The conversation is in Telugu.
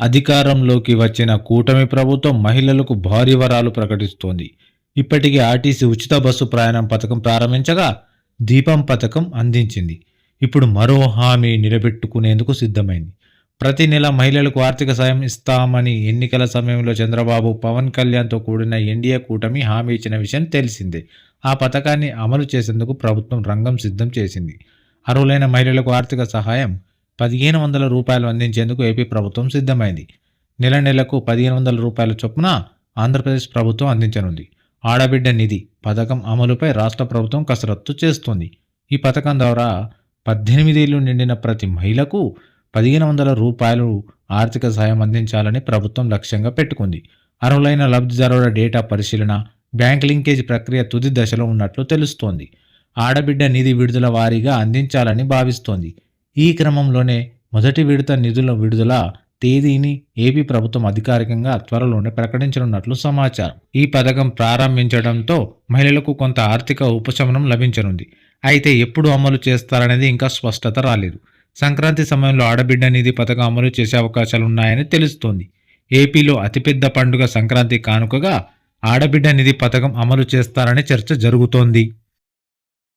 అధికారంలోకి వచ్చిన కూటమి ప్రభుత్వం మహిళలకు భారీ వరాలు ప్రకటిస్తోంది. ఇప్పటికే ఆర్టీసీ ఉచిత బస్సు ప్రయాణం పథకం ప్రారంభించగా దీపం పథకం అందించింది. ఇప్పుడు మరో హామీ నిలబెట్టుకునేందుకు సిద్ధమైంది. ప్రతి నెల మహిళలకు ఆర్థిక సాయం ఇస్తామని ఎన్నికల సమయంలో చంద్రబాబు పవన్ కళ్యాణ్తో కూడిన ఎన్డీఏ కూటమి హామీ ఇచ్చిన విషయం తెలిసిందే. ఆ పథకాన్ని అమలు చేసేందుకు ప్రభుత్వం రంగం సిద్ధం చేసింది. అర్హులైన మహిళలకు ఆర్థిక సహాయం పదిహేను వందల రూపాయలు అందించేందుకు ఏపీ ప్రభుత్వం సిద్ధమైంది. నెల నెలకు పదిహేను వందల రూపాయల చొప్పున ఆంధ్రప్రదేశ్ ప్రభుత్వం అందించనుంది. ఆడబిడ్డ నిధి పథకం అమలుపై రాష్ట్ర ప్రభుత్వం కసరత్తు చేస్తోంది. ఈ పథకం ద్వారా పద్దెనిమిదేళ్ళు నిండిన ప్రతి మహిళకు పదిహేను వందల రూపాయలు ఆర్థిక సాయం అందించాలని ప్రభుత్వం లక్ష్యంగా పెట్టుకుంది. అర్హులైన లబ్ధిదారుల డేటా పరిశీలన బ్యాంక్ లింకేజ్ ప్రక్రియ తుది దశలో ఉన్నట్లు తెలుస్తోంది. ఆడబిడ్డ నిధి విడుదల వారీగా అందించాలని భావిస్తోంది. ఈ క్రమంలోనే మొదటి విడత నిధుల విడుదల తేదీని ఏపీ ప్రభుత్వం అధికారికంగా త్వరలోనే ప్రకటించనున్నట్లు సమాచారం. ఈ పథకం ప్రారంభించడంతో మహిళలకు కొంత ఆర్థిక ఉపశమనం లభించనుంది. అయితే ఎప్పుడు అమలు చేస్తారనేది ఇంకా స్పష్టత రాలేదు. సంక్రాంతి సమయంలో ఆడబిడ్డ నిధి పథకం అమలు చేసే అవకాశాలున్నాయని తెలుస్తోంది. ఏపీలో అతిపెద్ద పండుగ సంక్రాంతి కానుకగా ఆడబిడ్డ నిధి పథకం అమలు చేస్తారనే చర్చ జరుగుతోంది.